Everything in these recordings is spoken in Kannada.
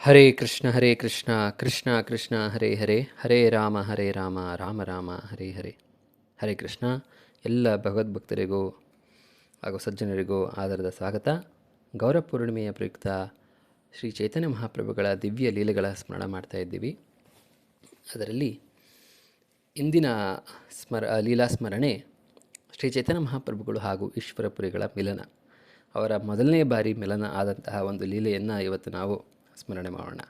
ಹರೇ ಕೃಷ್ಣ ಹರೇ ಕೃಷ್ಣ ಕೃಷ್ಣ ಕೃಷ್ಣ, ಹರೇ ಹರೇ ಹರೇ ರಾಮ ಹರೇ ರಾಮ ರಾಮ ರಾಮ, ಹರೇ ಹರೇ. ಹರೇ ಕೃಷ್ಣ, ಎಲ್ಲ ಭಗವದ್ಭಕ್ತರಿಗೂ ಹಾಗೂ ಸಜ್ಜನರಿಗೂ ಆಧಾರದ ಸ್ವಾಗತ. ಗೌರ ಪೂರ್ಣಿಮೆಯ ಪ್ರಯುಕ್ತ ಶ್ರೀ ಚೈತನ್ಯ ಮಹಾಪ್ರಭುಗಳ ದಿವ್ಯ ಲೀಲೆಗಳ ಸ್ಮರಣ ಮಾಡ್ತಾ ಇದ್ದೀವಿ. ಅದರಲ್ಲಿ ಇಂದಿನ ಸ್ಮರ, ಲೀಲಾ ಸ್ಮರಣೆ ಶ್ರೀ ಚೈತನ್ಯ ಮಹಾಪ್ರಭುಗಳು ಹಾಗೂ ಈಶ್ವರಪುರಿಗಳ ಮಿಲನ. ಅವರ ಮೊದಲನೇ ಬಾರಿ ಮಿಲನ ಆದಂತಹ ಒಂದು ಲೀಲೆಯನ್ನು ಇವತ್ತು ನಾವು ಸ್ಮರಣೆ ಮಾಡೋಣ.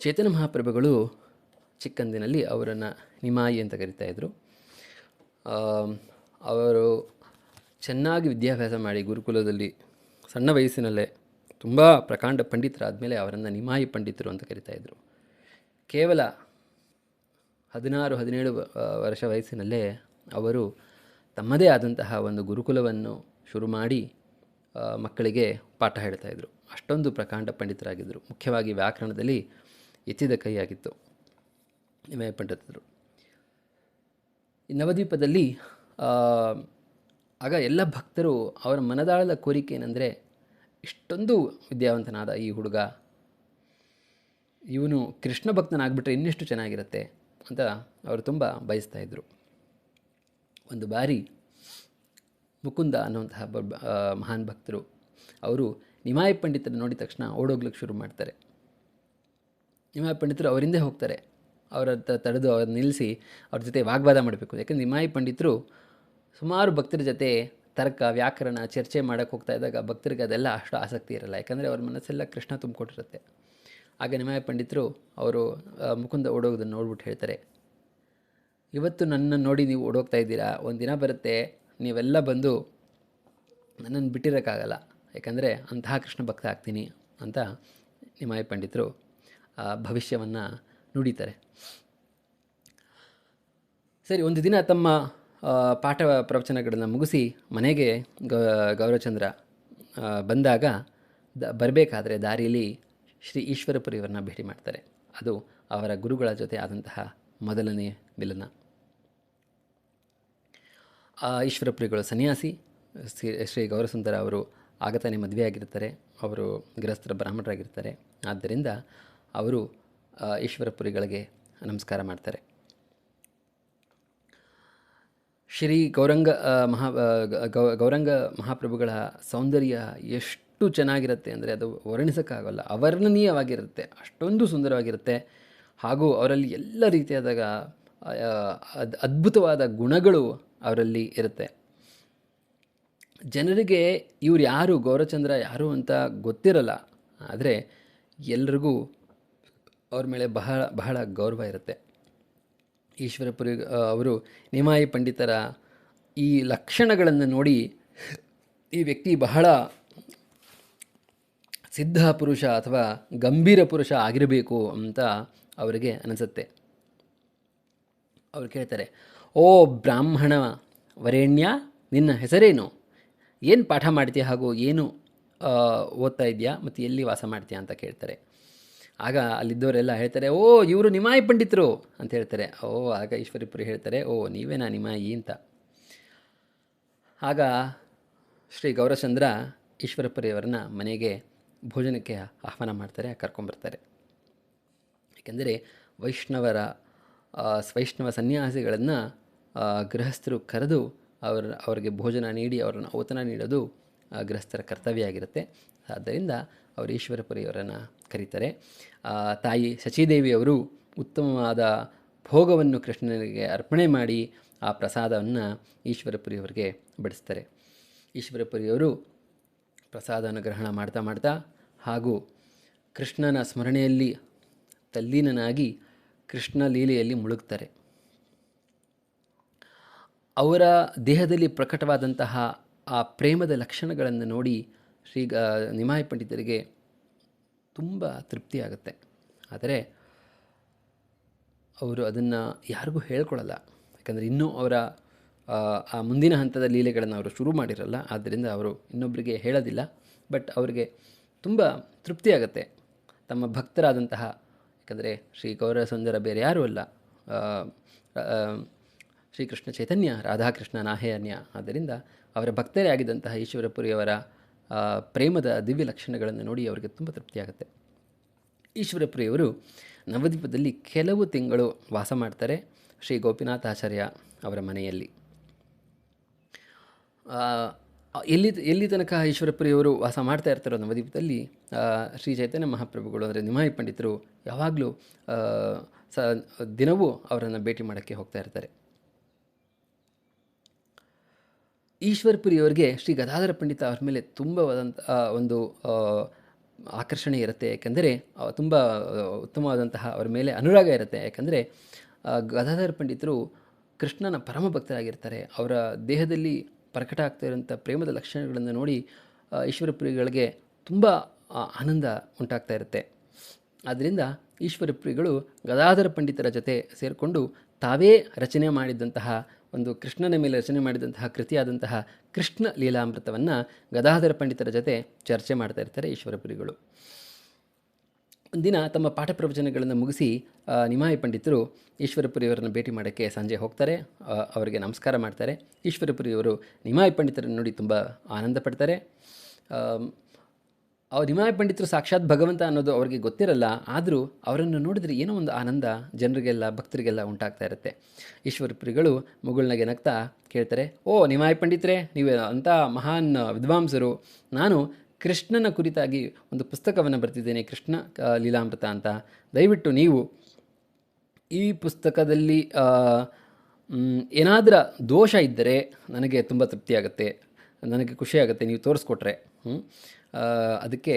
ಚೇತನ ಮಹಾಪ್ರಭುಗಳು ಚಿಕ್ಕಂದಿನಲ್ಲಿ ಅವರನ್ನು ನಿಮಾಯಿ ಅಂತ ಕರಿತಾಯಿದ್ರು ಅವರು ಚೆನ್ನಾಗಿ ವಿದ್ಯಾಭ್ಯಾಸ ಮಾಡಿ ಗುರುಕುಲದಲ್ಲಿ ಸಣ್ಣ ವಯಸ್ಸಿನಲ್ಲೇ ತುಂಬ ಪ್ರಕಾಂಡ ಪಂಡಿತರಾದಮೇಲೆ ಅವರನ್ನು ನಿಮಾಯಿ ಪಂಡಿತರು ಅಂತ ಕರಿತಾಯಿದ್ರು ಕೇವಲ ಹದಿನಾರು, ಹದಿನೇಳು ವರ್ಷ ವಯಸ್ಸಿನಲ್ಲೇ ಅವರು ತಮ್ಮದೇ ಆದಂತಹ ಒಂದು ಗುರುಕುಲವನ್ನು ಶುರು ಮಾಡಿ ಮಕ್ಕಳಿಗೆ ಪಾಠ ಹೇಳ್ತಾಯಿದ್ರು ಅಷ್ಟೊಂದು ಪ್ರಕಾಂಡ ಪಂಡಿತರಾಗಿದ್ದರು. ಮುಖ್ಯವಾಗಿ ವ್ಯಾಕರಣದಲ್ಲಿ ಎತ್ತಿದ ಕೈಯಾಗಿತ್ತು. ನಿಮಯ ಪಂಡಿತರು. ನವದ್ವೀಪದಲ್ಲಿ ಆಗ ಎಲ್ಲ ಭಕ್ತರು ಅವರ ಮನದಾಳದ ಕೋರಿಕೆ ಏನೆಂದರೆ, ಇಷ್ಟೊಂದು ವಿದ್ಯಾವಂತನಾದ ಈ ಹುಡುಗ, ಇವನು ಕೃಷ್ಣ ಭಕ್ತನಾಗ್ಬಿಟ್ರೆ ಇನ್ನಿಷ್ಟು ಚೆನ್ನಾಗಿರುತ್ತೆ ಅಂತ ಅವರು ತುಂಬ ಬಯಸ್ತಾ ಇದ್ದರು ಒಂದು ಬಾರಿ ಮುಕುಂದ ಅನ್ನುವಂತಹ ಮಹಾನ್ ಭಕ್ತರು, ಅವರು ನಿಮಾಯ ಪಂಡಿತರು ನೋಡಿದ ತಕ್ಷಣ ಓಡೋಗ್ಲಿಕ್ಕೆ ಶುರು ಮಾಡ್ತಾರೆ. ನಿಮಾಯ ಪಂಡಿತರು ಅವರಿಂದೇ ಹೋಗ್ತಾರೆ. ಅವರ ಹತ್ರ ತಡೆದು ಅವ್ರ ನಿಲ್ಲಿಸಿ ಅವ್ರ ಜೊತೆ ವಾಗ್ವಾದ ಮಾಡಬೇಕು. ಯಾಕಂದರೆ ನಿಮಾಯಿ ಪಂಡಿತರು ಸುಮಾರು ಭಕ್ತರ ಜೊತೆ ತರ್ಕ, ವ್ಯಾಕರಣ, ಚರ್ಚೆ ಮಾಡೋಕ್ಕೆ ಹೋಗ್ತಾ ಇದ್ದಾಗ ಭಕ್ತರಿಗೆ ಅದೆಲ್ಲ ಅಷ್ಟು ಆಸಕ್ತಿ ಇರಲ್ಲ. ಯಾಕಂದರೆ ಅವ್ರ ಮನಸ್ಸೆಲ್ಲ ಕೃಷ್ಣ ತುಂಬಿಕೊಟ್ಟಿರುತ್ತೆ. ಆಗ ನಿಮಾಯ ಪಂಡಿತರು ಅವರು ಮುಕುಂದ ಓಡೋಗೋದನ್ನು ನೋಡ್ಬಿಟ್ಟು ಹೇಳ್ತಾರೆ, ಇವತ್ತು ನನ್ನನ್ನು ನೋಡಿ ನೀವು ಓಡೋಗ್ತಾ ಇದ್ದೀರಾ? ಒಂದು ದಿನ ಬರುತ್ತೆ. ನೀವೆಲ್ಲ ಬಂದು ನನ್ನನ್ನು ಬಿಟ್ಟಿರೋಕ್ಕಾಗಲ್ಲ. ಯಾಕಂದರೆ ಅಂತಹ ಕೃಷ್ಣ ಭಕ್ತ ಆಗ್ತೀನಿ ಅಂತ ನಿಮಾಯಿ ಪಂಡಿತರು ಭವಿಷ್ಯವನ್ನು ನುಡಿತಾರೆ. ಸರಿ, ಒಂದು ದಿನ ತಮ್ಮ ಪಾಠ ಪ್ರವಚನಗಳನ್ನು ಮುಗಿಸಿ ಮನೆಗೆ ಗೌರವಚಂದ್ರ ಬಂದಾಗ ದ, ಬರಬೇಕಾದ್ರೆ ದಾರಿಯಲ್ಲಿ ಶ್ರೀ ಈಶ್ವರಪುರಿಯವರನ್ನ ಭೇಟಿ ಮಾಡ್ತಾರೆ. ಅದು ಅವರ ಗುರುಗಳ ಜೊತೆ ಆದಂತಹ ಮೊದಲನೇ ಮಿಲನ. ಈಶ್ವರಪುರಿಗಳು ಸನ್ಯಾಸಿ ಶ್ರೀ ಗೌರಸುಂದರ ಅವರು ಆಗತಾನೆ ಮದುವೆಯಾಗಿರ್ತಾರೆ ಅವರು ಗೃಹಸ್ಥರ ಬ್ರಾಹ್ಮಣರಾಗಿರ್ತಾರೆ. ಆದ್ದರಿಂದ ಅವರು ಈಶ್ವರಪುರಿಗಳಿಗೆ ನಮಸ್ಕಾರ ಮಾಡ್ತಾರೆ. ಶ್ರೀ ಗೌರಂಗ ಮಹಾ ಗೌರಂಗ ಮಹಾಪ್ರಭುಗಳ ಸೌಂದರ್ಯ ಎಷ್ಟು ಚೆನ್ನಾಗಿರುತ್ತೆ ಅಂದರೆ ಅದು ವರ್ಣಿಸೋಕ್ಕಾಗಲ್ಲ, ಅವರ್ಣನೀಯವಾಗಿರುತ್ತೆ, ಅಷ್ಟೊಂದು ಸುಂದರವಾಗಿರುತ್ತೆ. ಹಾಗೂ ಅವರಲ್ಲಿ ಎಲ್ಲ ರೀತಿಯಾದಾಗ ಅದ್, ಅದ್ಭುತವಾದ ಗುಣಗಳು ಅವರಲ್ಲಿ ಇರುತ್ತೆ. ಜನರಿಗೆ ಇವ್ರು ಯಾರು, ಗೌರಚಂದ್ರ ಯಾರು ಅಂತ ಗೊತ್ತಿರಲ್ಲ. ಆದರೆ ಎಲ್ರಿಗೂ ಅವ್ರ ಮೇಲೆ ಬಹಳ ಬಹಳ ಗೌರವ ಇರುತ್ತೆ. ಈಶ್ವರಪುರಿ ಅವರು ನಿಮಾಯಿ ಪಂಡಿತರ ಈ ಲಕ್ಷಣಗಳನ್ನು ನೋಡಿ ಈ ವ್ಯಕ್ತಿ ಬಹಳ ಸಿದ್ಧ ಪುರುಷ ಅಥವಾ ಗಂಭೀರ ಪುರುಷ ಆಗಿರಬೇಕು ಅಂತ ಅವರಿಗೆ ಅನಿಸುತ್ತೆ. ಅವ್ರು ಕೇಳ್ತಾರೆ, ಓ ಬ್ರಾಹ್ಮಣ ವರೇಣ್ಯ, ನಿನ್ನ ಹೆಸರೇನು? ಏನು ಪಾಠ ಮಾಡ್ತೀಯ ಹಾಗೂ ಏನು ಓದ್ತಾ ಇದೆಯಾ ಮತ್ತು ಎಲ್ಲಿ ವಾಸ ಮಾಡ್ತೀಯಾ ಅಂತ ಕೇಳ್ತಾರೆ. ಆಗ ಅಲ್ಲಿದ್ದವರೆಲ್ಲ ಹೇಳ್ತಾರೆ, ಓ, ಇವರು ನಿಮಾಯಿ ಪಂಡಿತರು ಅಂತ ಹೇಳ್ತಾರೆ. ಓ, ಆಗ ಈಶ್ವರಿಪುರಿ ಹೇಳ್ತಾರೆ, ಓ, ನೀವೇನಾ ನಿಮಾಯಿ ಅಂತ. ಆಗ ಶ್ರೀ ಗೌರಚಂದ್ರ ಈಶ್ವರಪುರಿಯವರನ್ನ ಮನೆಗೆ ಭೋಜನಕ್ಕೆ ಆಹ್ವಾನ ಮಾಡ್ತಾರೆ ಕರ್ಕೊಂಬರ್ತಾರೆ ಏಕೆಂದರೆ ವೈಷ್ಣವರ ವೈಷ್ಣವ ಸನ್ಯಾಸಿಗಳನ್ನು ಗೃಹಸ್ಥರು ಕರೆದು ಅವರ, ಅವರಿಗೆ ಭೋಜನ ನೀಡಿ ಅವರನ್ನು ಔತಣ ನೀಡೋದು ಗೃಹಸ್ಥರ ಕರ್ತವ್ಯ ಆಗಿರುತ್ತೆ ಆದ್ದರಿಂದ ಅವರು ಈಶ್ವರಪುರಿಯವರನ್ನು ಕರೀತಾರೆ. ತಾಯಿ ಶಚಿದೇವಿಯವರು ಉತ್ತಮವಾದ ಭೋಗವನ್ನು ಕೃಷ್ಣನಿಗೆ ಅರ್ಪಣೆ ಮಾಡಿ ಆ ಪ್ರಸಾದವನ್ನು ಈಶ್ವರಪುರಿಯವರಿಗೆ ಬಡಿಸ್ತಾರೆ. ಈಶ್ವರಪುರಿಯವರು ಪ್ರಸಾದವನ್ನು ಗ್ರಹಣ ಮಾಡ್ತಾ ಮಾಡ್ತಾ ಹಾಗೂ ಕೃಷ್ಣನ ಸ್ಮರಣೆಯಲ್ಲಿ ತಲ್ಲೀನನಾಗಿ ಕೃಷ್ಣ ಲೀಲೆಯಲ್ಲಿ ಮುಳುಗ್ತಾರೆ. ಅವರ ದೇಹದಲ್ಲಿ ಪ್ರಕಟವಾದಂತಹ ಆ ಪ್ರೇಮದ ಲಕ್ಷಣಗಳನ್ನು ನೋಡಿ ಶ್ರೀ ನಿಮಾಯಿ ಪಂಡಿತರಿಗೆ ತುಂಬ ತೃಪ್ತಿಯಾಗುತ್ತೆ. ಆದರೆ ಅವರು ಅದನ್ನು ಯಾರಿಗೂ ಹೇಳ್ಕೊಳ್ಳಲ್ಲ ಯಾಕಂದರೆ ಇನ್ನೂ ಅವರ ಆ, ಮುಂದಿನ ಹಂತದ ಲೀಲೆಗಳನ್ನು ಅವರು ಶುರು ಮಾಡಿರಲ್ಲ. ಆದ್ದರಿಂದ ಅವರು ಇನ್ನೊಬ್ಬರಿಗೆ ಹೇಳೋದಿಲ್ಲ. ಬಟ್ ಅವರಿಗೆ ತುಂಬ ತೃಪ್ತಿಯಾಗತ್ತೆ. ತಮ್ಮ ಭಕ್ತರಾದಂತಹ ಯಾಕಂದರೆ ಶ್ರೀ ಗೌರವ ಸುಂದರ ಬೇರೆ ಯಾರೂ ಅಲ್ಲ. ಶ್ರೀಕೃಷ್ಣ ಚೈತನ್ಯ, ರಾಧಾಕೃಷ್ಣ ನಾಹೇಯನ್ಯ ಆದ್ದರಿಂದ ಅವರ ಭಕ್ತರೇ ಆಗಿದ್ದಂತಹ ಈಶ್ವರಪುರಿಯವರ ಪ್ರೇಮದ ದಿವ್ಯ ಲಕ್ಷಣಗಳನ್ನು ನೋಡಿ ಅವರಿಗೆ ತುಂಬ ತೃಪ್ತಿಯಾಗುತ್ತೆ. ಈಶ್ವರಪುರಿಯವರು ನವದ್ವೀಪದಲ್ಲಿ ಕೆಲವು ತಿಂಗಳು ವಾಸ ಮಾಡ್ತಾರೆ ಶ್ರೀ ಗೋಪಿನಾಥಾಚಾರ್ಯ ಅವರ ಮನೆಯಲ್ಲಿ. ಎಲ್ಲಿ ಎಲ್ಲಿ ತನಕ ಈಶ್ವರಪುರಿಯವರು ವಾಸ ಮಾಡ್ತಾ ಇರ್ತಾರೋ ನವದ್ವೀಪದಲ್ಲಿ ಶ್ರೀ ಚೈತನ್ಯ ಮಹಾಪ್ರಭುಗಳು, ಅಂದರೆ ನಿಮಾಯಿ ಪಂಡಿತರು ಯಾವಾಗಲೂ ಸ, ದಿನವೂ ಅವರನ್ನು ಭೇಟಿ ಮಾಡೋಕ್ಕೆ ಹೋಗ್ತಾ ಇರ್ತಾರೆ. ಈಶ್ವರಪುರಿಯವರಿಗೆ ಶ್ರೀ ಗದಾಧರ ಪಂಡಿತ ಅವ್ರ ಮೇಲೆ ತುಂಬವಾದಂಥ ಒಂದು ಆಕರ್ಷಣೆ ಇರುತ್ತೆ. ಯಾಕೆಂದರೆ ತುಂಬ ಉತ್ತಮವಾದಂತಹ ಅವರ ಮೇಲೆ ಅನುರಾಗ ಇರುತ್ತೆ. ಯಾಕಂದರೆ ಗದಾಧರ ಪಂಡಿತರು ಕೃಷ್ಣನ ಪರಮ ಭಕ್ತರಾಗಿರ್ತಾರೆ. ಅವರ ದೇಹದಲ್ಲಿ ಪ್ರಕಟ ಆಗ್ತಾ ಇರೋಂಥ ಪ್ರೇಮದ ಲಕ್ಷಣಗಳನ್ನು ನೋಡಿ ಈಶ್ವರಪುರಿಗಳಿಗೆ ತುಂಬ ಆನಂದ ಉಂಟಾಗ್ತಾ ಇರುತ್ತೆ. ಆದ್ದರಿಂದ ಈಶ್ವರಪುರಿಗಳು ಗದಾಧರ ಪಂಡಿತರ ಜೊತೆ ಸೇರಿಕೊಂಡು ತಾವೇ ರಚನೆ ಮಾಡಿದಂತಹ ಒಂದು ಕೃಷ್ಣನ ಮೇಲೆ ರಚನೆ ಮಾಡಿದಂತಹ ಕೃತಿಯಾದಂತಹ ಕೃಷ್ಣ ಲೀಲಾಮೃತವನ್ನು ಗದಾಧರ ಪಂಡಿತರ ಜೊತೆ ಚರ್ಚೆ ಮಾಡ್ತಾ ಇರ್ತಾರೆ ಈಶ್ವರಪುರಿಗಳು ಒಂದಿನ ತಮ್ಮ ಪಾಠ ಪ್ರವಚನಗಳನ್ನು ಮುಗಿಸಿ ನಿಮಾಯಿ ಪಂಡಿತರು ಈಶ್ವರಪುರಿಯವರನ್ನು ಭೇಟಿ ಮಾಡೋಕ್ಕೆ ಸಂಜೆ ಹೋಗ್ತಾರೆ. ಅವರಿಗೆ ನಮಸ್ಕಾರ ಮಾಡ್ತಾರೆ. ಈಶ್ವರಪುರಿಯವರು ನಿಮಾಯಿ ಪಂಡಿತರನ್ನು ನೋಡಿ ತುಂಬ ಆನಂದ ಪಡ್ತಾರೆ. ಆಮ್, ಅವ್ರು ನಿಮಾಯ ಪಂಡಿತರು ಸಾಕ್ಷಾತ್ ಭಗವಂತ ಅನ್ನೋದು ಅವರಿಗೆ ಗೊತ್ತಿರಲ್ಲ ಆದರೂ ಅವರನ್ನು ನೋಡಿದ್ರೆ ಏನೋ ಒಂದು ಆನಂದ ಜನರಿಗೆಲ್ಲ ಭಕ್ತರಿಗೆಲ್ಲ ಉಂಟಾಗ್ತಾ ಇರುತ್ತೆ. ಈಶ್ವರಪುರಿಗಳು ಮುಗುಳ್ನಗೆ ನಗ್ತಾ ಕೇಳ್ತಾರೆ ಓ ನಿಮಾಯ ಪಂಡಿತರೇ ನೀವು ಅಂಥ ಮಹಾನ್ ವಿದ್ವಾಂಸರು ನಾನು ಕೃಷ್ಣನ ಕುರಿತಾಗಿ ಒಂದು ಪುಸ್ತಕವನ್ನು ಬರ್ತಿದ್ದೇನೆ ಕೃಷ್ಣ ಲೀಲಾಮೃತ ಅಂತ. ದಯವಿಟ್ಟು ನೀವು ಈ ಪುಸ್ತಕದಲ್ಲಿ ಏನಾದರೂ ದೋಷ ಇದ್ದರೆ ನನಗೆ ತುಂಬ ತೃಪ್ತಿಯಾಗುತ್ತೆ ನನಗೆ ಖುಷಿಯಾಗುತ್ತೆ ನೀವು ತೋರಿಸ್ಕೊಟ್ರೆ? ಆ, ಅದಕ್ಕೆ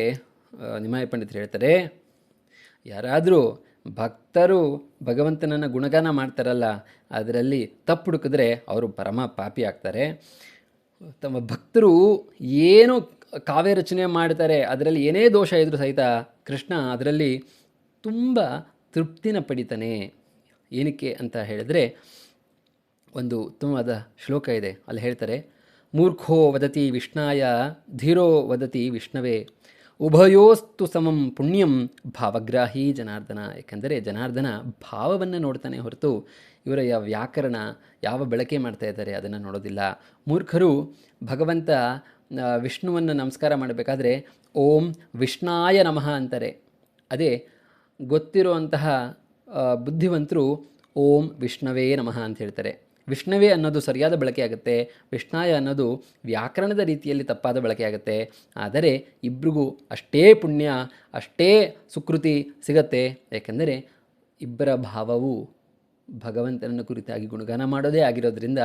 ನಿಮಾಯ ಪಂಡಿತರು ಹೇಳ್ತಾರೆ, ಯಾರಾದರೂ ಭಕ್ತರು ಭಗವಂತನನ್ನು ಗುಣಗಾನ ಮಾಡ್ತಾರಲ್ಲ, ಅದರಲ್ಲಿ ತಪ್ಪು ಹುಡುಕಿದ್ರೆ ಅವರು ಪರಮ ಪಾಪಿ ಆಗ್ತಾರೆ. ತಮ್ಮ ಭಕ್ತರು ಏನು ಕಾವ್ಯ ರಚನೆ ಮಾಡ್ತಾರೆ, ಅದರಲ್ಲಿ ಏನೇ ದೋಷ ಇದ್ದರೂ ಸಹಿತ ಕೃಷ್ಣ ಅದರಲ್ಲಿ ತುಂಬ ತೃಪ್ತಿನ ಪಡಿತಾನೆ. ಏನಕ್ಕೆ ಅಂತ ಹೇಳಿದ್ರೆ, ಒಂದು ಉತ್ತಮವಾದ ಶ್ಲೋಕ ಇದೆ, ಅಲ್ಲಿ ಹೇಳ್ತಾರೆ ಮೂರ್ಖೋ ವದತಿ ವಿಷ್ಣಾಯ, ಧೀರೋ ವದತಿ ವಿಷ್ಣವೇ. ಉಭಯೋಸ್ತು ಸಮಂ ಪುಣ್ಯಂ ಭಾವಗ್ರಾಹಿ ಜನಾರ್ದನ. ಏಕೆಂದರೆ ಜನಾರ್ದನ ಭಾವವನ್ನು ನೋಡ್ತಾನೆ ಹೊರತು ಇವರ ಯಾವ ವ್ಯಾಕರಣ, ಯಾವ ಬಳಕೆ ಮಾಡ್ತಾ ಇದ್ದಾರೆ ಅದನ್ನು ನೋಡೋದಿಲ್ಲ. ಮೂರ್ಖರು ಭಗವಂತ ವಿಷ್ಣುವನ್ನು ನಮಸ್ಕಾರ ಮಾಡಬೇಕಾದ್ರೆ ಓಂ ವಿಷ್ಣಾಯ ನಮಃ ಅಂತಾರೆ. ಅದೇ ಗೊತ್ತಿರುವಂತಹ ಬುದ್ಧಿವಂತರು ಓಂ ವಿಷ್ಣವೇ ನಮಃ ಅಂತ ಹೇಳ್ತಾರೆ. ವಿಷ್ಣವೇ ಅನ್ನೋದು ಸರಿಯಾದ ಬಳಕೆಯಾಗುತ್ತೆ ವಿಷ್ಣಾಯ ಅನ್ನೋದು ವ್ಯಾಕರಣದ ರೀತಿಯಲ್ಲಿ ತಪ್ಪಾದ ಬಳಕೆಯಾಗುತ್ತೆ ಆದರೆ ಇಬ್ಬರಿಗೂ ಅಷ್ಟೇ ಪುಣ್ಯ, ಅಷ್ಟೇ ಸುಕೃತಿ ಸಿಗತ್ತೆ. ಏಕೆಂದರೆ ಇಬ್ಬರ ಭಾವವು ಭಗವಂತನನ್ನು ಕುರಿತಾಗಿ ಗುಣಗಾನ ಮಾಡೋದೇ ಆಗಿರೋದ್ರಿಂದ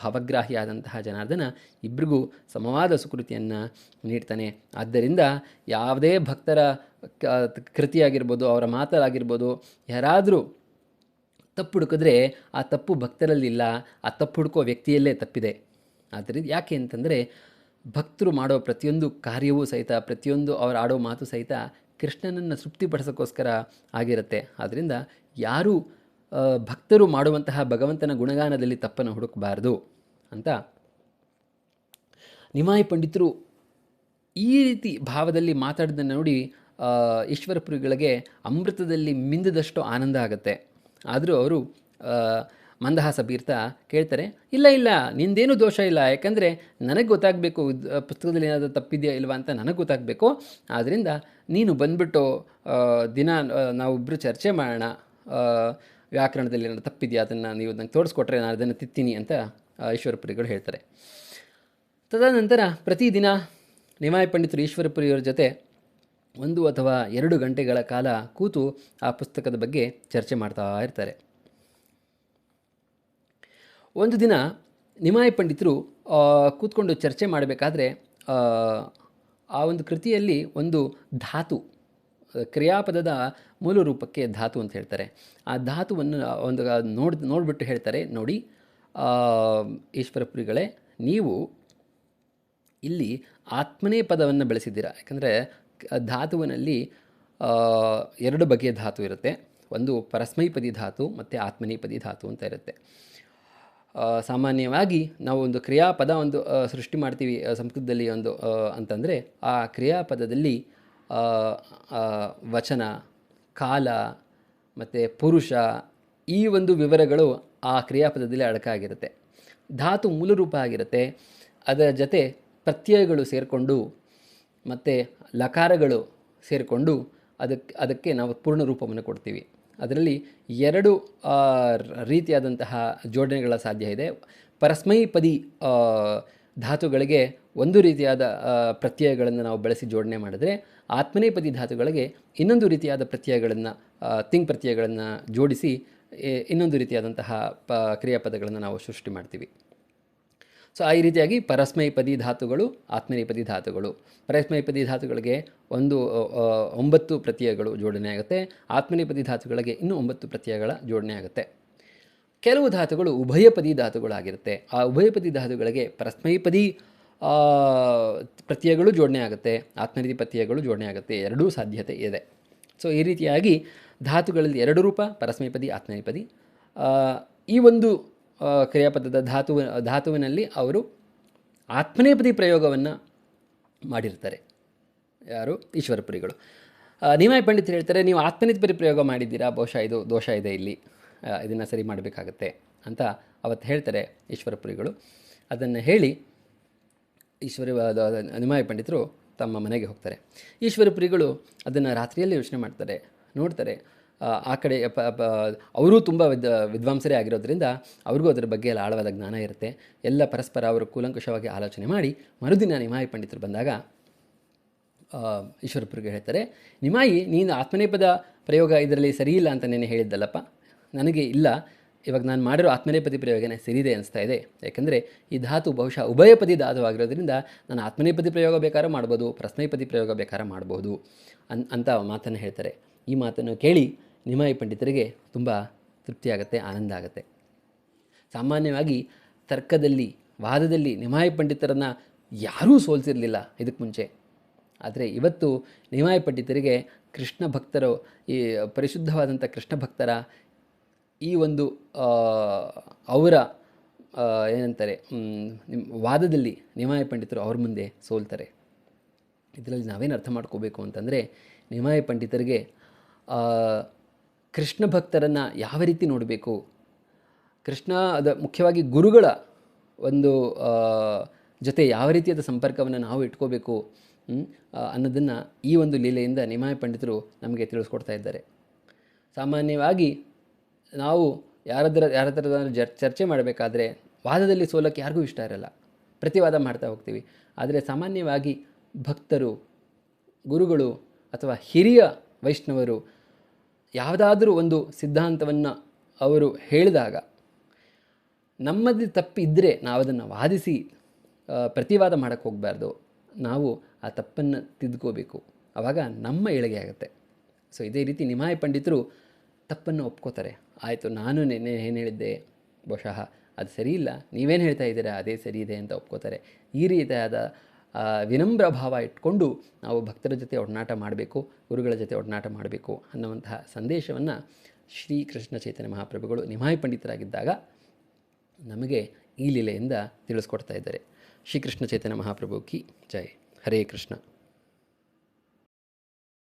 ಭಾವಗ್ರಾಹಿಯಾದಂತಹ ಜನಾರ್ದನ ಇಬ್ಬರಿಗೂ ಸಮವಾದ ಸುಕೃತಿಯನ್ನು ನೀಡ್ತಾನೆ. ಆದ್ದರಿಂದ ಯಾವುದೇ ಭಕ್ತರ ಕೃತಿಯಾಗಿರ್ಬೋದು, ಅವರ ಮಾತಾಗಿರ್ಬೋದು ಯಾರಾದರೂ ತಪ್ಪು ಹುಡುಕಿದ್ರೆ ಆ ತಪ್ಪು ಭಕ್ತರಲ್ಲಿಲ್ಲ ಆ ತಪ್ಪು ಹುಡುಕೋ ವ್ಯಕ್ತಿಯಲ್ಲೇ ತಪ್ಪಿದೆ. ಆದ್ದರಿಂದ ಯಾಕೆ ಅಂತಂದರೆ ಭಕ್ತರು ಮಾಡೋ ಪ್ರತಿಯೊಂದು ಕಾರ್ಯವೂ ಸಹಿತ, ಪ್ರತಿಯೊಂದು ಅವರು ಆಡೋ ಮಾತು ಸಹಿತ ಕೃಷ್ಣನನ್ನು ತೃಪ್ತಿಪಡಿಸೋಕ್ಕೋಸ್ಕರ ಆಗಿರುತ್ತೆ. ಆದ್ದರಿಂದ ಯಾರೂ ಭಕ್ತರು ಮಾಡುವಂತಹ ಭಗವಂತನ ಗುಣಗಾನದಲ್ಲಿ ತಪ್ಪನ್ನು ಹುಡುಕಬಾರ್ದು ಅಂತ ನಿಮಾಯಿ ಪಂಡಿತರು ಈ ರೀತಿ ಭಾವದಲ್ಲಿ ಮಾತಾಡಿದ್ದನ್ನು ನೋಡಿ ಈಶ್ವರಪುರಿಗಳಿಗೆ ಅಮೃತದಲ್ಲಿ ಮಿಂದದಷ್ಟು ಆನಂದ ಆಗುತ್ತೆ. ಆದರೂ ಅವರು ಮಂದಹಾಸ ಬೀರ್ತಾ ಕೇಳ್ತಾರೆ, ಇಲ್ಲ ಇಲ್ಲ, ನಿಂದೇನೂ ದೋಷ ಇಲ್ಲ, ಯಾಕಂದರೆ ನನಗೆ ಗೊತ್ತಾಗಬೇಕು ಪುಸ್ತಕದಲ್ಲಿ ಏನಾದರೂ ತಪ್ಪಿದೆಯಾ ಇಲ್ವಾ ಅಂತ ನನಗೆ ಗೊತ್ತಾಗಬೇಕು. ಆದ್ದರಿಂದ ನೀನು ಬಂದ್ಬಿಟ್ಟು ದಿನ ನಾವಿಬ್ಬರು ಚರ್ಚೆ ಮಾಡೋಣ ವ್ಯಾಕರಣದಲ್ಲಿ ಏನಾದರೂ ತಪ್ಪಿದೆಯಾ, ಅದನ್ನು ನೀವು ನಂಗೆ ತೋರಿಸ್ಕೊಟ್ರೆ ನಾನು ಅದನ್ನು ತಿತ್ತೀನಿ ಅಂತ ಈಶ್ವರಪುರಿಗಳು ಹೇಳ್ತಾರೆ. ತದನಂತರ ಪ್ರತಿದಿನ, ನಿಮಾಯ ಪಂಡಿತರು ಈಶ್ವರಪುರಿಯವರ ಜೊತೆ ಒಂದು ಅಥವಾ ಎರಡು ಗಂಟೆಗಳ ಕಾಲ ಕೂತು ಆ ಪುಸ್ತಕದ ಬಗ್ಗೆ ಚರ್ಚೆ ಮಾಡ್ತಾ ಇರ್ತಾರೆ. ಒಂದು ದಿನ ನಿಮಾಯ ಪಂಡಿತರು ಕೂತ್ಕೊಂಡು ಚರ್ಚೆ ಮಾಡಬೇಕಾದ್ರೆ ಆ, ಒಂದು ಕೃತಿಯಲ್ಲಿ ಒಂದು ಧಾತು ಕ್ರಿಯಾಪದದ ಮೂಲ ರೂಪಕ್ಕೆ ಧಾತು ಅಂತ ಹೇಳ್ತಾರೆ. ಆ ಧಾತುವನ್ನು ಒಂದು ನೋಡ್ ನೋಡಿಬಿಟ್ಟು ಹೇಳ್ತಾರೆ ನೋಡಿ ಈಶ್ವರಪುರಿಗಳೇ ನೀವು ಇಲ್ಲಿ ಆತ್ಮನೇ ಪದವನ್ನು ಬೆಳೆಸಿದ್ದೀರಾ. ಯಾಕಂದರೆ ಧಾತುವಿನಲ್ಲಿ ಎರಡು ಬಗೆಯ ಧಾತು ಇರುತ್ತೆ. ಒಂದು ಪರಸ್ಮೈಪದಿ ಧಾತು, ಮತ್ತು ಆತ್ಮನೇಪದಿ ಧಾತು ಅಂತ ಇರುತ್ತೆ. ಸಾಮಾನ್ಯವಾಗಿ ನಾವು ಒಂದು ಕ್ರಿಯಾಪದ ಒಂದು ಸೃಷ್ಟಿ ಮಾಡ್ತೀವಿ ಸಂಸ್ಕೃತದಲ್ಲಿ ಒಂದು ಅಂತಂದರೆ, ಆ ಕ್ರಿಯಾಪದದಲ್ಲಿ ವಚನ, ಕಾಲ, ಮತ್ತು ಪುರುಷ, ಈ ಒಂದು ವಿವರಗಳು ಆ ಕ್ರಿಯಾಪದದಲ್ಲಿ ಅಡಕಾಗಿರುತ್ತೆ. ಧಾತು ಮೂಲರೂಪ ಆಗಿರುತ್ತೆ. ಅದರ ಜೊತೆ ಪ್ರತ್ಯಯಗಳು ಸೇರಿಕೊಂಡು, ಮತ್ತು ಲಕಾರಗಳು ಸೇರಿಕೊಂಡು ಅದಕ್ಕೆ ಅದಕ್ಕೆ ನಾವು ಪೂರ್ಣ ರೂಪವನ್ನು ಕೊಡ್ತೀವಿ. ಅದರಲ್ಲಿ ಎರಡು ರೀತಿಯಾದಂತಹ ಜೋಡಣೆಗಳ ಸಾಧ್ಯ ಇದೆ. ಪರಸ್ಮೈಪದಿ ಪದಿ ಧಾತುಗಳಿಗೆ ಒಂದು ರೀತಿಯಾದ ಪ್ರತ್ಯಯಗಳನ್ನು ನಾವು ಬಳಸಿ ಜೋಡಣೆ ಮಾಡಿದ್ರೆ ಆತ್ಮನೇಪದಿ ಧಾತುಗಳಿಗೆ ಇನ್ನೊಂದು ರೀತಿಯಾದ ಪ್ರತ್ಯಯಗಳನ್ನು ತಿಂಗ್ ಪ್ರತ್ಯಯಗಳನ್ನು ಜೋಡಿಸಿ ಇನ್ನೊಂದು ರೀತಿಯಾದಂತಹ, ಪ, ಕ್ರಿಯಾಪದಗಳನ್ನು ನಾವು ಸೃಷ್ಟಿ ಮಾಡ್ತೀವಿ. ಸೊ ಈ ರೀತಿಯಾಗಿ ಪರಸ್ಮೈಪದಿ ಧಾತುಗಳು, ಆತ್ಮನೇಪದಿ ಧಾತುಗಳು. ಪರಸ್ಮೈಪದಿ ಧಾತುಗಳಿಗೆ ಒಂದು ಒಂಬತ್ತು ಪ್ರತ್ಯಯಗಳು ಜೋಡಣೆ ಆಗುತ್ತೆ. ಆತ್ಮನೇಪದಿ ಧಾತುಗಳಿಗೆ ಇನ್ನೂ ಒಂಬತ್ತು ಪ್ರತ್ಯಯಗಳ ಜೋಡಣೆ ಆಗುತ್ತೆ. ಕೆಲವು ಧಾತುಗಳು ಉಭಯಪದಿ ಧಾತುಗಳಾಗಿರುತ್ತೆ. ಆ ಉಭಯಪದಿ ಧಾತುಗಳಿಗೆ ಪರಸ್ಮೈಪದಿ ಪ್ರತ್ಯಯಗಳು ಜೋಡಣೆ ಆಗುತ್ತೆ. ಆತ್ಮನಿಧಿ ಪ್ರತ್ಯಯಗಳು ಜೋಡಣೆ ಆಗುತ್ತೆ. ಎರಡೂ ಸಾಧ್ಯತೆ ಇದೆ. ಸೊ ಈ ರೀತಿಯಾಗಿ ಧಾತುಗಳಲ್ಲಿ ಎರಡು ರೂಪ, ಪರಸ್ಮೈಪದಿ, ಆತ್ಮನೇಪದಿ. ಈ ಒಂದು ಕ್ರಿಯಾಪದದ ಧಾತುವ, ಧಾತುವಿನಲ್ಲಿ ಅವರು ಆತ್ಮನೇಪದಿ ಪ್ರಯೋಗವನ್ನು ಮಾಡಿರ್ತಾರೆ. ಯಾರು? ಈಶ್ವರಪುರಿಗಳು ನಿಮಾಯ ಪಂಡಿತರು ಹೇಳ್ತಾರೆ, ನೀವು ಆತ್ಮನೇಪದಿ ಪ್ರಯೋಗ ಮಾಡಿದ್ದೀರಾ? ಬಹುಶಃ ಇದು ದೋಷ ಇದೆ ಇಲ್ಲಿ. ಇದನ್ನು ಸರಿ ಮಾಡಬೇಕಾಗತ್ತೆ. ಅಂತ ಅವತ್ತು ಹೇಳ್ತಾರೆ ಈಶ್ವರಪುರಿಗಳು ಅದನ್ನು ಹೇಳಿ ಈಶ್ವರ ನಿಮಾಯ ಪಂಡಿತರು ತಮ್ಮ ಮನೆಗೆ ಹೋಗ್ತಾರೆ. ಈಶ್ವರಪುರಿಗಳು ಅದನ್ನು ರಾತ್ರಿಯಲ್ಲಿ ಯೋಚನೆ ಮಾಡ್ತಾರೆ, ನೋಡ್ತಾರೆ. ಆ, ಕಡೆ ಪ ಅವರೂ ತುಂಬ ವಿದ್ ವಿದ್ವಾಂಸರೇ ಆಗಿರೋದ್ರಿಂದ ಅವ್ರಿಗೂ ಅದರ ಬಗ್ಗೆ ಎಲ್ಲ ಆಳವಾದ ಜ್ಞಾನ ಇರುತ್ತೆ. ಎಲ್ಲ ಪರಸ್ಪರ ಅವರು ಕೂಲಂಕುಷವಾಗಿ ಆಲೋಚನೆ ಮಾಡಿ ಮರುದಿನ ನಿಮಾಯಿ ಪಂಡಿತರು ಬಂದಾಗ ಈಶ್ವರಪುರಿಗೆ ಹೇಳ್ತಾರೆ ನಿಮಾಯಿ ನೀನು ಆತ್ಮನೇಪದ ಪ್ರಯೋಗ ಇದರಲ್ಲಿ ಸರಿ ಇಲ್ಲ ಅಂತ ನೆನೆ ಹೇಳಿದ್ದಲ್ಲಪ್ಪ? ನನಗೆ ಇಲ್ಲ. ಇವಾಗ ನಾನು ಮಾಡಿರೋ ಆತ್ಮನೇಪದಿ ಪ್ರಯೋಗನೇ ಸರಿದೆ ಅನಿಸ್ತಾ ಇದೆ. ಯಾಕೆಂದರೆ ಈ ಧಾತು ಬಹುಶಃ ಉಭಯಪದಿ ಧಾತು ಆಗಿರೋದ್ರಿಂದ ನಾನು ಆತ್ಮನೇಪದಿ ಪ್ರಯೋಗ ಬೇಕಾದ್ರೆ ಮಾಡ್ಬೋದು ಪ್ರಶ್ನೇಪದಿ ಪ್ರಯೋಗ ಬೇಕಾದ್ರೆ ಮಾಡ್ಬೋದು ಅನ್ ಅಂತ ಮಾತನ್ನು ಹೇಳ್ತಾರೆ. ಈ ಮಾತನ್ನು ಕೇಳಿ ನಿಮಾಯಿ ಪಂಡಿತರಿಗೆ ತುಂಬ ತೃಪ್ತಿಯಾಗುತ್ತೆ ಆನಂದ ಆಗುತ್ತೆ ಸಾಮಾನ್ಯವಾಗಿ ತರ್ಕದಲ್ಲಿ, ವಾದದಲ್ಲಿ ನಿಮಾಯಿ ಪಂಡಿತರನ್ನು ಯಾರೂ ಸೋಲಿಸಿರಲಿಲ್ಲ ಇದಕ್ಕೆ ಮುಂಚೆ. ಆದರೆ ಇವತ್ತು ನಿಮಾಯ ಪಂಡಿತರಿಗೆ ಕೃಷ್ಣ ಭಕ್ತರು, ಈ ಪರಿಶುದ್ಧವಾದಂಥ ಕೃಷ್ಣ ಭಕ್ತರ ಈ ಒಂದು ಅವರ ಏನಂತಾರೆ ನಿಮ್ಮ ವಾದದಲ್ಲಿ ನಿಮಾಯ ಪಂಡಿತರು ಅವ್ರ ಮುಂದೆ ಸೋಲ್ತಾರೆ. ಇದರಲ್ಲಿ ನಾವೇನು ಅರ್ಥ ಮಾಡ್ಕೋಬೇಕು ಅಂತಂದರೆ ನಿಮಾಯ ಪಂಡಿತರಿಗೆ ಕೃಷ್ಣ ಭಕ್ತರನ್ನು ಯಾವ ರೀತಿ ನೋಡಬೇಕು? ಕೃಷ್ಣ ಅದ ಮುಖ್ಯವಾಗಿ ಗುರುಗಳ ಒಂದು ಜೊತೆ ಯಾವ ರೀತಿಯಾದ ಸಂಪರ್ಕವನ್ನು ನಾವು ಇಟ್ಕೋಬೇಕು ಅನ್ನೋದನ್ನು ಈ ಒಂದು ಲೀಲೆಯಿಂದ ನಿಮಾಯ ಪಂಡಿತರು ನಮಗೆ ತಿಳಿಸ್ಕೊಡ್ತಾ ಇದ್ದಾರೆ. ಸಾಮಾನ್ಯವಾಗಿ ನಾವು ಯಾರದ್ರ ಯಾರ ಥರದ ಚರ್ಚೆ ಮಾಡಬೇಕಾದ್ರೆ ವಾದದಲ್ಲಿ ಸೋಲಕ್ಕೆ ಯಾರಿಗೂ ಇಷ್ಟ ಇರಲ್ಲ. ಪ್ರತಿವಾದ ಮಾಡ್ತಾ ಹೋಗ್ತೀವಿ. ಆದರೆ ಸಾಮಾನ್ಯವಾಗಿ ಭಕ್ತರು, ಗುರುಗಳು ಅಥವಾ ಹಿರಿಯ ವೈಷ್ಣವರು ಯಾವುದಾದ್ರೂ ಒಂದು ಸಿದ್ಧಾಂತವನ್ನು ಅವರು ಹೇಳಿದಾಗ ನಮ್ಮದು ತಪ್ಪಿದ್ದರೆ ನಾವು ಅದನ್ನು ವಾದಿಸಿ ಪ್ರತಿವಾದ ಮಾಡೋಕ್ಕೆ ಹೋಗಬಾರ್ದು. ನಾವು ಆ ತಪ್ಪನ್ನು ತಿದ್ಕೋಬೇಕು. ಆವಾಗ ನಮ್ಮ ಏಳಿಗೆ ಆಗುತ್ತೆ. ಸೊ ಇದೇ ರೀತಿ ನಿಮಾಯಿ ಪಂಡಿತರು ತಪ್ಪನ್ನು ಒಪ್ಕೋತಾರೆ. ಆಯಿತು, ನಾನು ನಿನ್ನೆ ಏನು ಹೇಳಿದ್ದೆ? ಬಹುಶಃ ಅದು ಸರಿ ಇಲ್ಲ. ನೀವೇನು ಹೇಳ್ತಾ ಇದ್ದೀರಾ? ಅದೇ ಸರಿ ಇದೆ ಅಂತ ಒಪ್ಕೋತಾರೆ. ಈ ರೀತಿಯಾದ ವಿನಮ್ರ ಭಾವ ಇಟ್ಕೊಂಡು ನಾವು ಭಕ್ತರ ಜೊತೆ ಒಡನಾಟ ಮಾಡಬೇಕು, ಗುರುಗಳ ಜೊತೆ ಒಡನಾಟ ಮಾಡಬೇಕು ಅನ್ನುವಂತಹ ಸಂದೇಶವನ್ನು ಶ್ರೀ ಕೃಷ್ಣ ಚೈತನ್ಯ ಮಹಾಪ್ರಭುಗಳು ನಿಮಾಯಿ ಪಂಡಿತರಾಗಿದ್ದಾಗ ನಮಗೆ ಈ ಲೀಲೆಯಿಂದ ತಿಳಿಸ್ಕೊಡ್ತಾ ಇದ್ದಾರೆ. ಶ್ರೀಕೃಷ್ಣ ಚೈತನ್ಯ ಮಹಾಪ್ರಭು ಕಿ ಜೈ. ಹರೇ ಕೃಷ್ಣ.